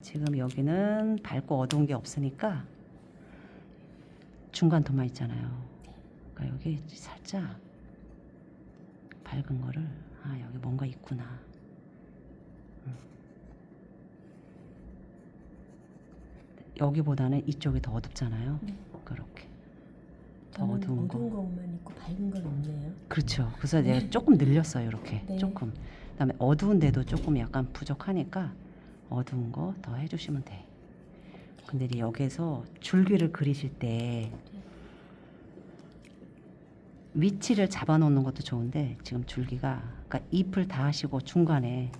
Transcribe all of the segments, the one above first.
지금 여기는 밝고 어두운 게 없으니까 중간 톤만 있잖아요. 그러니까 여기 살짝 밝은 거를 아 여기 뭔가 있구나. 음. 여기보다는 이쪽이 더 어둡잖아요. 네. 그렇게 더 저는 어두운 거. 어두운 것만 있고 밝은 건 없네요. 그렇죠. 그래서 내가 조금 늘렸어요. 이렇게 네. 조금. 그다음에 어두운데도 조금 약간 부족하니까 어두운 거 더 해주시면 돼. 근데 이제 여기서 줄기를 그리실 때 위치를 잡아놓는 것도 좋은데 지금 줄기가 그러니까 잎을 다 하시고 중간에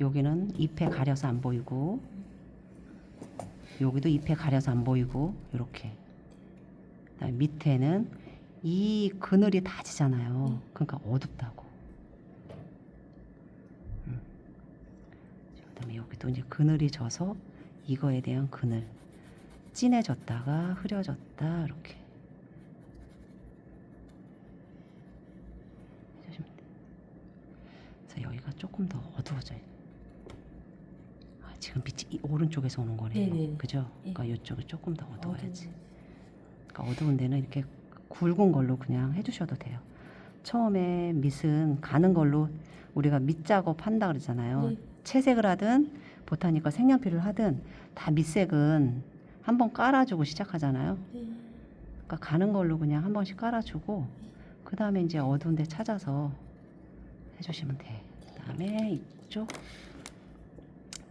여기는 잎에 가려서 안 보이고 여기도 잎에 가려서 안 보이고 이렇게 밑에는 이 그늘이 다 지잖아요. 그러니까 어둡다고. 음. 그 다음에 여기도 이제 그늘이 져서 이거에 대한 그늘 진해졌다가 흐려졌다 이렇게 해주시면 돼. 그래서 여기가 조금 더 어두워져요. 아, 지금 빛이 이 오른쪽에서 오는 거네요. 네네. 그죠? 예. 그러니까 이쪽이 조금 더 어두워야지. 그러니까 어두운 데는 이렇게 굵은 걸로 그냥 해주셔도 돼요. 처음에 밑은 가는 걸로 우리가 밑 작업 한다 그러잖아요. 네. 채색을 하든 보타니까 색연필을 하든 다 밑색은 한번 깔아주고 시작하잖아요. 네. 그러니까 가는 걸로 그냥 한 번씩 깔아주고 그 다음에 이제 어두운 데 찾아서 해주시면 돼. 그 다음에 이쪽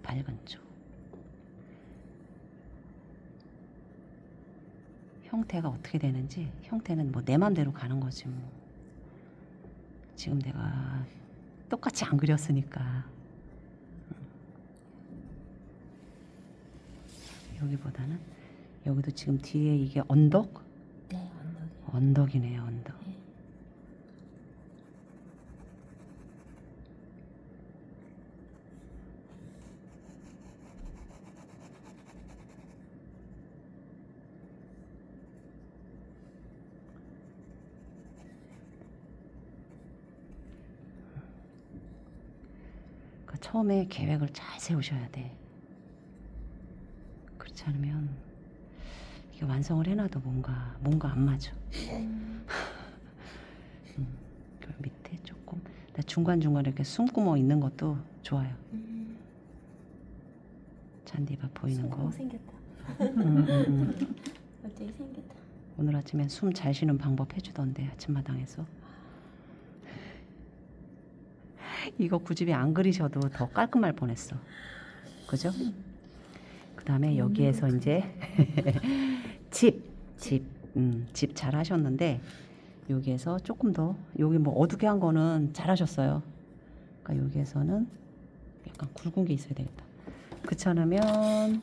밝은 쪽 형태가 어떻게 되는지 형태는 뭐 내 맘대로 가는 거지 뭐. 지금 내가 똑같이 안 그렸으니까 음. 여기보다는 여기도 지금 뒤에 이게 언덕 네, 언덕이. 언덕이네요 언덕 네. 그 처음에 계획을 잘 세우셔야 돼. 그렇지 않으면 이게 완성을 해놔도 뭔가 뭔가 안 맞아. 음, 그 밑에 조금 중간 중간 이렇게 숨구멍 있는 것도 좋아요. 음. 잔디밭 보이는 거. 어, 생겼다. 음, 음, 음. 갑자기 생겼다. 오늘 아침에 숨 잘 쉬는 방법 해주던데 아침마당에서. 이거 굳이 안 그리셔도 더 깔끔할 뻔했어. 그죠? 그 다음에 여기에서 이제 집, 집, 음, 집 잘 하셨는데 여기에서 조금 더 여기 뭐 어둡게 한 거는 잘 하셨어요. 그러니까 여기에서는 약간 굵은 게 있어야 되겠다. 그렇지 않으면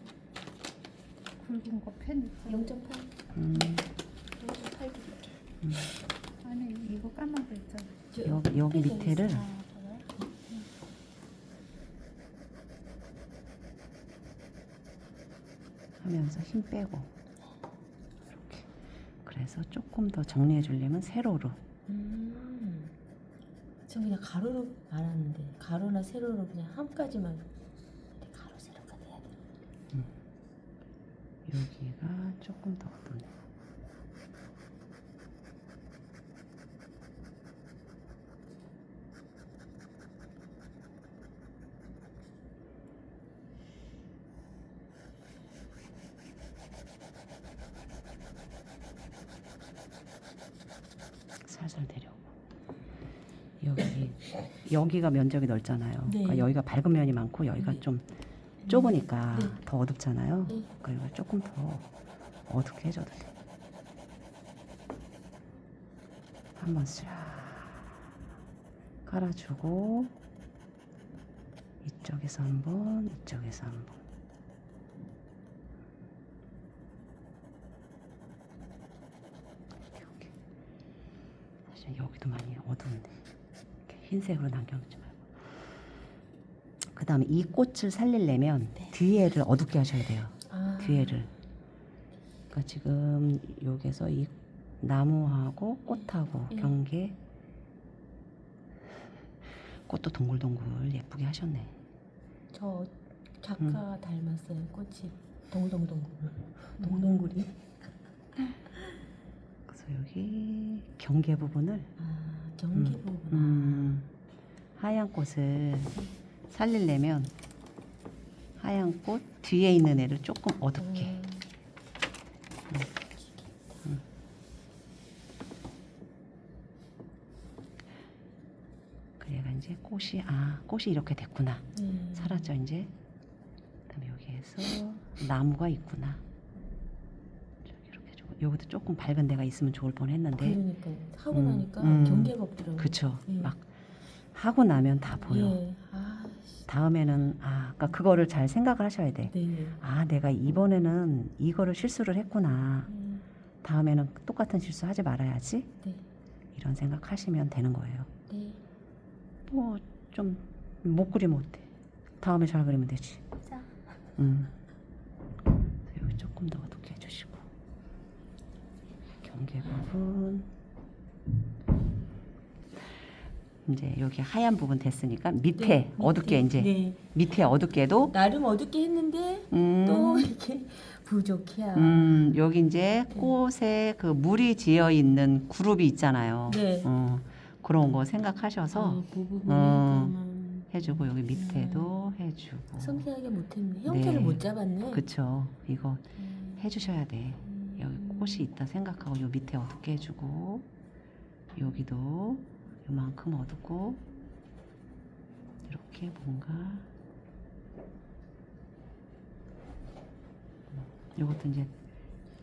굵은 거펜 있잖아. 0.8, 음, 0.8 드릴게요. 아니 이거 까만 거 있잖아. 저 여기 밑에를 있어요. 아, 봐봐요. 하면서 힘 빼고 이렇게 그래서 조금 더 정리해 주려면 세로로 음. 전 그냥 가로로 말하는데 가로나 세로로 그냥 한 가지만 근데 가로 세로가 돼야 돼. 여기가 조금 더 어둡네. 살살 내려오고 여기 여기가 면적이 넓잖아요. 네. 그러니까 여기가 밝은 면이 많고 여기가 네. 좀 좁으니까 네. 더 어둡잖아요. 네. 그러니까 이걸 조금 더 어둡게 해줘도 돼. 한번 싹 깔아주고 이쪽에서 한 번, 이쪽에서 한 번. 이렇게. 사실 여기도 많이 어두운데 흰색으로 남겨놓지 말고. 그 다음에 이 꽃을 살리려면 네. 뒤에를 어둡게 하셔야 돼요. 아. 뒤에를. 그러니까 지금 여기서 이 나무하고 꽃하고 네. 경계 꽃도 동글동글 예쁘게 하셨네. 저 작가 음. 닮았어요. 꽃이 동동동굴. 동동굴이. 그래서 여기 경계 부분을 아 경계 음. 음, 하얀 꽃을 살리려면 하얀 꽃 뒤에 있는 애를 조금 어둡게. 그래가 이제 꽃이 아 꽃이 이렇게 됐구나. 네. 살았죠 이제. 그다음에 여기에서 나무가 있구나 여기도 조금 밝은 데가 있으면 좋을 뻔했는데 그러니까 하고 음, 나니까 음. 경계가 없더라고요. 그쵸 예. 막 하고 나면 다 보여 예. 아, 씨. 다음에는 아 그러니까 그거를 잘 생각을 하셔야 돼. 네. 아 내가 이번에는 이거를 실수를 했구나. 음, 다음에는 똑같은 실수 하지 말아야지. 네. 이런 생각하시면 되는 거예요. 네. 뭐 좀 못 그리면 어때? 다음에 잘 그리면 되지. 자. 음. 여기 조금 더 어둡게 해주시고 경계 부분. 이제 여기 하얀 부분 됐으니까 밑에 네, 어둡게 밑에. 이제 네. 밑에 어둡게도 나름 어둡게 했는데 음, 또 이렇게 부족해야. 음, 여기 이제 꽃에 그 물이 지어 있는 그룹이 있잖아요. 네. 어, 그런 거 생각하셔서 아, 그 어. 해주고 여기 밑에도 해주고. 섬세하게 못했네. 형태를 네. 못 잡았네. 그쵸. 이거 음. 해주셔야 돼. 여기 꽃이 있다 생각하고 요 밑에 어둡게 해주고 여기도 요만큼 어둡고 이렇게 뭔가 요것도 이제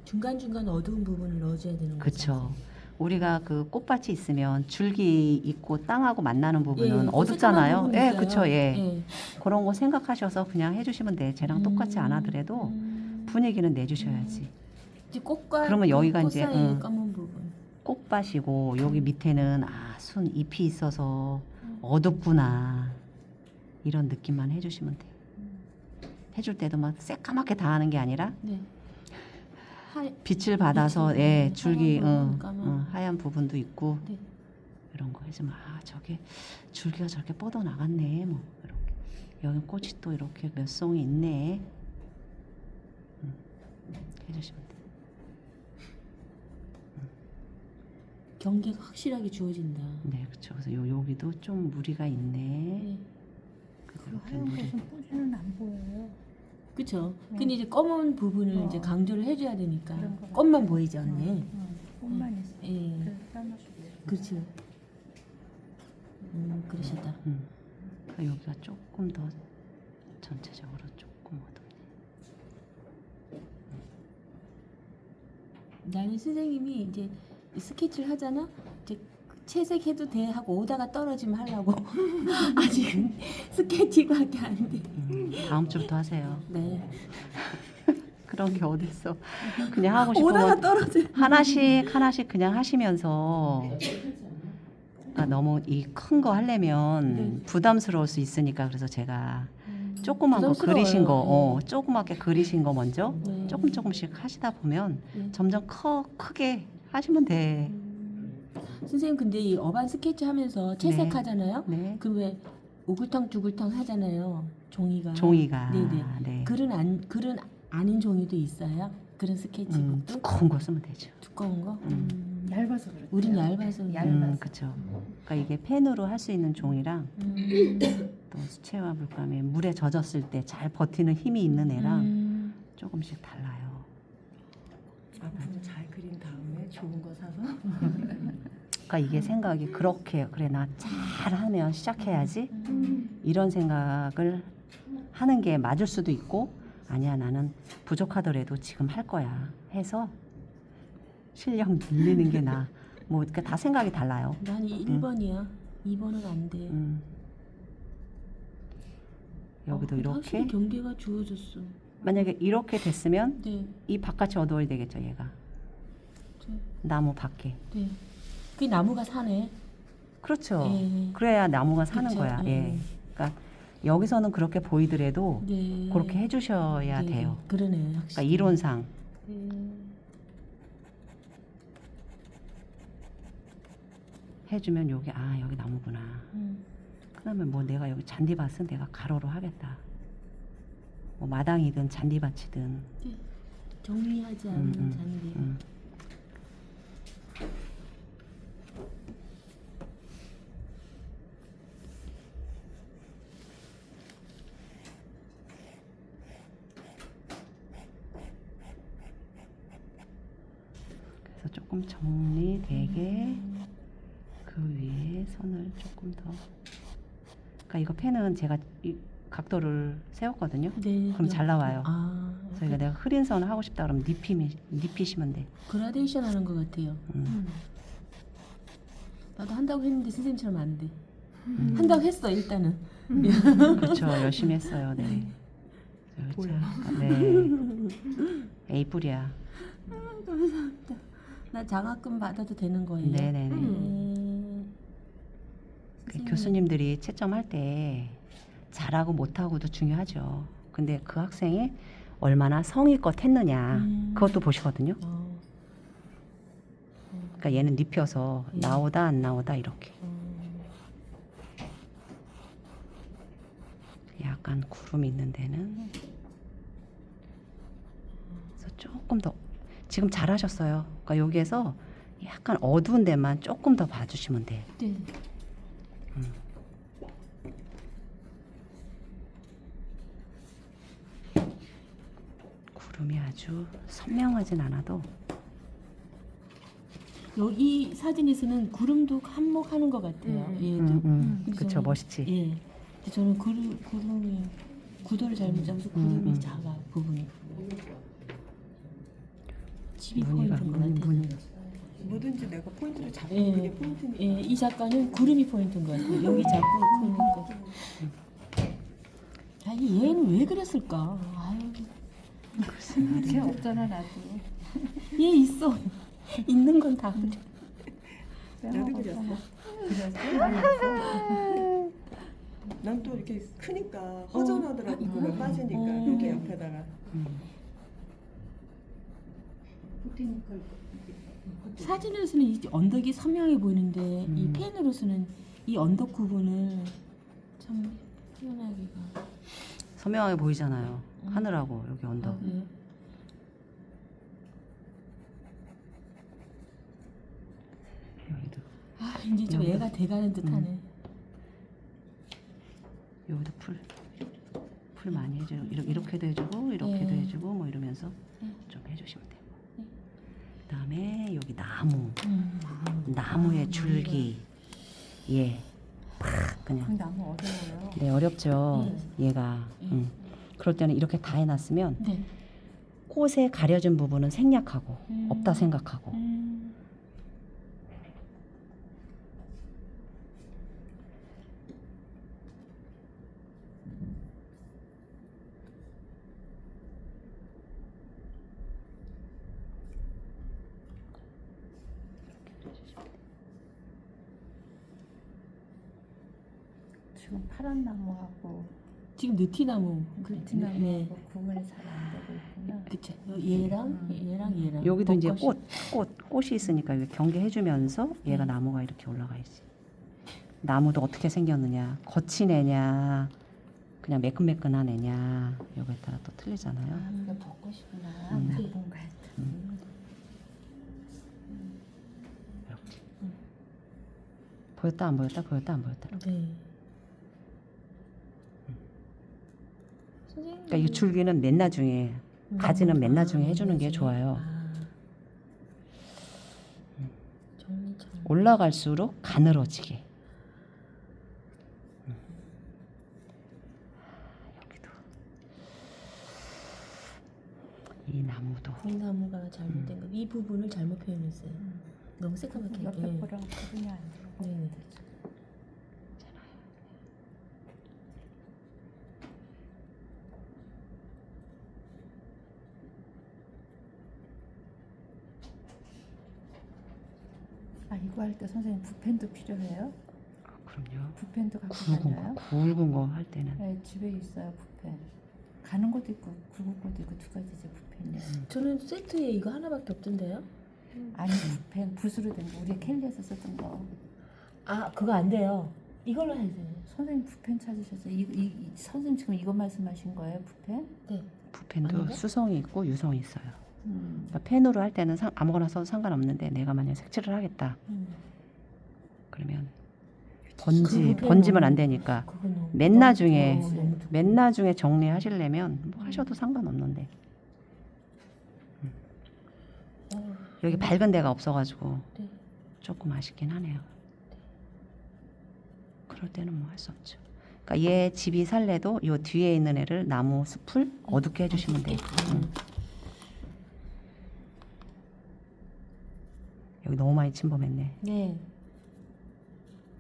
중간 중간 어두운 부분을 넣어줘야 되는 거죠. 그쵸. 우리가 그 꽃밭이 있으면 줄기 있고 땅하고 만나는 부분은 예, 어둡잖아요. 예, 있어요. 그쵸. 예. 예. 그런 거 생각하셔서 그냥 해주시면 돼. 쟤랑 똑같이 안 하더라도 음. 분위기는 내주셔야지. 이제 꽃과 그러면 여기가 꽃 이제, 사이에 응. 검은 부분. 꽃밭이고 여기 밑에는 아, 순 잎이 있어서 어둡구나. 이런 느낌만 해주시면 돼. 해줄 때도 막 새까맣게 다 하는 게 아니라 네. 하, 빛을 받아서 빛을, 예, 네, 줄기 하얀 부분, 응, 까만. 응, 하얀 부분도 있고 네. 이런 거 해주면 아 저게 줄기가 저렇게 뻗어 나갔네 뭐 이렇게 여기 꽃이 또 이렇게 몇 송이 있네 음, 해주시면 돼. 경계가 확실하게 주어진다. 네 그렇죠. 그래서 요 여기도 좀 무리가 있네. 네. 그 이렇게 하얀 무리. 것은 뿌리는 안 보여요. 그쵸. 음. 근데 이제 검은 부분을 어. 이제 강조를 해줘야 되니까 그런 꽃만 보이지 않네. 응, 응. 꽃만 있어. 예. 그래서 삶아주고. 그렇죠. 음, 그러시다. 음. 그러니까 여기가 조금 더 전체적으로 조금 어둡네. 나는 선생님이 이제 스케치를 하잖아. 이제 채색해도 돼 하고 오다가 떨어지면 하려고 아직은 스케치밖에 안 돼. 음, 다음 주부터 하세요. 네. 그런 게 어딨어. 그냥 하고 싶은 오다가 거 떨어져. 하나씩 하나씩 그냥 하시면서 아, 너무 이 큰 거 하려면 네. 부담스러울 수 있으니까 그래서 제가 음, 조그만 거 부담스러워요. 그리신 거, 어, 조그맣게 그리신 거 먼저 네. 조금 조금씩 하시다 보면 네. 점점 커 크게 하시면 돼. 음, 선생님 근데 이 어반 스케치 하면서 채색하잖아요. 네. 그왜 우글탕 두글탕 하잖아요. 종이가. 종이가 네네. 네. 글은 안 글은 아닌 종이도 있어요. 그런 음, 스케치북도 두꺼운 거 쓰면 되죠. 두꺼운 거. 음. 음. 얇아서 그래. 우린 얇아서. 얇아서. 음, 그렇죠. 그러니까 이게 펜으로 할 수 있는 종이랑 음. 또 수채화 물감에 물에 젖었을 때 잘 버티는 힘이 있는 애랑 음. 조금씩 달라요. 앞으로 잘 그린 다음에 좋은 거 사서 그러니까 이게 생각이 그렇게 그래 나 잘하면 시작해야지 음. 이런 생각을 하는 게 맞을 수도 있고 아니야 나는 부족하더라도 지금 할 거야 해서 실력 늘리는 게 나. 뭐 그러니까 다 생각이 달라요. 난 1번이야. 2번은 안 돼. 음. 여기도 어, 이렇게 확실히 경계가 주어졌어. 만약에 이렇게 됐으면 네. 이 바깥이 어두워야 되겠죠 얘가 네. 나무 밖에 네. 그 나무가 사네. 그렇죠. 예. 그래야 나무가 사는 그쵸, 거야. 예. 예. 그러니까 여기서는 그렇게 보이더라도 네. 그렇게 해주셔야 네. 돼요. 그러네. 그러니까 확실히. 이론상 네. 해주면 여기 아 여기 나무구나. 음. 그다음에 뭐 내가 여기 잔디밭은 내가 가로로 하겠다. 뭐 마당이든 잔디밭이든 정리하지 않는 음, 음, 잔디. 음. 그래서 조금 정리되게 그 위에 선을 조금 더. 그러니까 이거 펜은 제가 이 각도를 세웠거든요. 네. 그럼 잘 나와요. 아, 그래서 내가 흐린 선을 하고 싶다 그러면 닙히면 닙히시면 돼. 그라데이션 하는 것 같아요. 음. 나도 한다고 했는데 선생님처럼 안 돼. 음. 한다고 했어 일단은. 그렇죠. 열심히 했어요. 네. 그렇죠. 네. A 뿔이야. 나 장학금 받아도 되는 거예요? 네네네. 음. 그 선생님. 교수님들이 채점할 때 잘하고 못하고도 중요하죠. 근데 그 학생이 얼마나 성의껏 했느냐 음. 그것도 보시거든요. 어, 그러니까 얘는 눕혀서 음. 나오다 안 나오다 이렇게 어. 약간 구름이 있는 데는 그래서 조금 더 지금 잘하셨어요. 그러니까 여기에서 약간 어두운 데만 조금 더 봐주시면 돼요. 네. 구름이 아주 선명하진 않아도 여기 사진에서는 구름도 한몫하는 것 같아요. 음. 얘도. 음, 음. 근데 그쵸 저는- 멋있지. 예. 근데 저는 구름, 구름이 구도를 잘못 잡아서 구름이 음, 음. 작아 부분이. 포인트인 것 같아요. 뭐든지 내가 포인트를 잡고 예. 그게 포인트니까. 예, 이 작가는 구름이 포인트인 것 같아요. 여기 잡고 포인트. 아, 이 얘는 왜 그랬을까? 아유, 걔 없잖아 나도. 얘 있어. 있는 건 다 그래. 나도 그렸어. 난 또 이렇게 크니까 허전하더라고 그거 빠지니까 어. 이렇게 옆에다가 음. 사진으로서는 이 언덕이 선명해 보이는데 이 음. 펜으로서는 이 언덕 구분을 참 표현하기가. 선명하게 보이잖아요. 음. 하늘하고 여기 언덕. 예. 여기도 아 이제 좀 여기도. 애가 돼가는 듯하네. 음. 여기도 풀. 풀 많이 해줘. 이렇게 이렇게도 해주고 이렇게도 예. 해주고 뭐 이러면서 예. 좀 해주시면 돼요. 예. 그다음에 여기 나무, 음. 나무의 줄기, 예, 팍그 그냥. 나무 어려워요. 네 어렵죠. 얘가. 예. 음. 그럴 때는 이렇게 다 해놨으면 네. 꽃에 가려진 부분은 생략하고 음. 없다 생각하고. 음. 지금 파란 나무하고 지금 느티나무. 글티나무하고 네. 구분이 잘 안 되고 있구나. 그쵸. 얘랑 음. 얘랑 얘랑. 여기도 이제 벚꽃이. 꽃, 꽃, 꽃이 있으니까 이렇게 경계해주면서 얘가 네. 나무가 이렇게 올라가야지. 나무도 어떻게 생겼느냐, 거친 애냐, 그냥 매끈매끈한 애냐, 여기에 따라 또 틀리잖아요. 아, 그게 벚꽃이구나. 음. 뭔가 음. 이렇게. 보였다 안 보였다, 보였다 안 보였다. 네. 선생님. 그러니까 이 줄기는 맨 나중에, 가지는 맨 나중에 해주는 게. 좋아요. 아. 정리. 올라갈수록 가늘어지게. 음. 여기도 이 나무도 이 나무가 잘못된 거. 이 부분을 잘못 표현했어요. 너무 새까맣게. 옆에 예. 거랑 구분이 안 되고. 네. 아 이거 할 때 선생님 붓펜도 필요해요? 아, 그럼요. 붓펜도 갖고 굵은 거, 다녀요? 굵은 거 할 때는 네 집에 있어요 붓펜. 가는 것도 있고 굵은 것도 있고 두 가지죠 붓펜이. 저는 세트에 이거 하나밖에 없던데요? 아니 붓펜 붓으로 된 거 우리 캘리에서 쓰던 거. 아 그거 안 돼요. 이걸로 해야 돼. 선생님 붓펜 찾으셨어요? 이, 이, 이 선생님 지금 이거 말씀하신 거예요? 붓펜? 네. 붓펜도 아닌가? 수성이 있고 유성이 있어요. 음. 그러니까 펜으로 할 때는 상- 아무거나 써도 상관없는데 내가 만약 색칠을 하겠다 음. 그러면 번지 번지면 안 되니까 맨 나중에. 맨 나중에 정리하시려면 뭐 하셔도 상관없는데 음. 어, 여기 밝은 데가 없어가지고 네. 조금 아쉽긴 하네요. 그럴 때는 뭐 할 수 없죠. 그러니까 얘 집이 살래도 요 뒤에 있는 애를 나무 숲을 어둡게 해주시면 돼요. 음. 여기 너무 많이 침범했네. 네.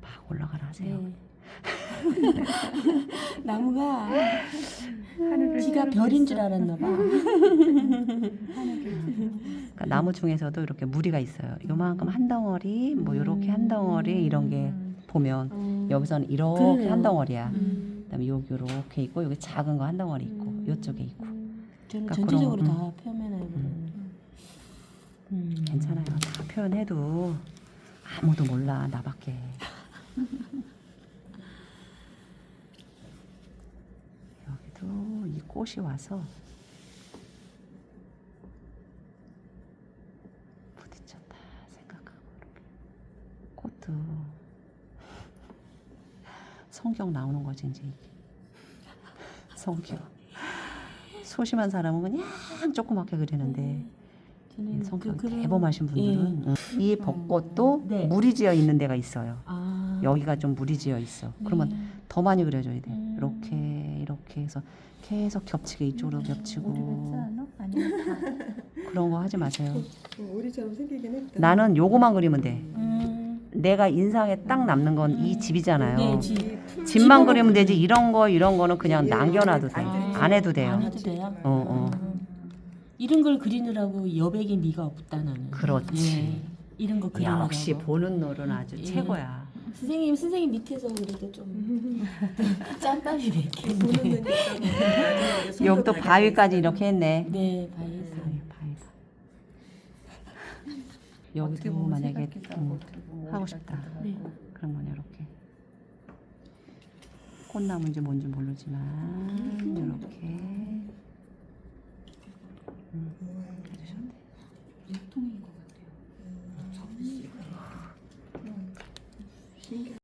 막 올라가라 하세요. 네. 나무가 하늘을 지가 이렇게 별인. 줄 알았나 봐. 그러니까 나무 중에서도 이렇게 무리가 있어요. 요만큼 한 덩어리, 뭐 요렇게 한 덩어리 이런 게 보면 음. 여기서는 이렇게 그러네요. 한 덩어리야. 음. 그다음에 여기 요렇게 있고 여기 작은 거 한 덩어리 있고 음. 요쪽에 있고 저는 그러니까 전체적으로 그런- 다 표면을 보는. 음. 괜찮아요. 다 표현해도 아무도 몰라 나밖에. 여기도 이 꽃이 와서 부딪혔다 생각하고 이렇게 꽃도 성경 나오는 거지 이제 이게. 성경. 소심한 사람은 그냥 조그맣게 그리는데 저는 성격 그- 그런- 대범하신 분들은 응. 이 벚꽃도 네. 물이 지어 있는 데가 있어요. 아. 여기가 좀 물이 지어 있어. 그러면 네. 더 많이 그려줘야 돼. 음. 이렇게 이렇게 해서 계속 겹치게 이쪽으로 우리 같지 겹치고 않아? 아니면 다 그런 거 하지 마세요. 우리처럼 생기긴 했다. 나는 요거만 그리면 돼. 음. 내가 인상에 딱 남는 건이 집이잖아요. 네, 집. 집만 그리면 되지. 이런 거 이런 거는 그냥 예, 남겨놔도 돼. 안안 해도 돼요. 안 해도 돼요. 어, 어. 이런 걸 그리느라고 여백의 미가 없다 나는. 그렇지. 예. 이런 거 그리느라고. 역시 보는 노는 아주 예. 최고야. 선생님 선생님 밑에서 그래도 좀 짬밥이 맺겠네. 보는 눈이 있다고. 여기 또 바위까지 이렇게 했네. 네, 바이에서. 바위, 바위가. 여기도 만약에 음, 하고 싶다. 네. 그러면 이렇게 꽃나무인지 뭔지 모르지만 이렇게 음. 괜찮은데? 음. 통인것 같아요. 음. 음. 음. 신기하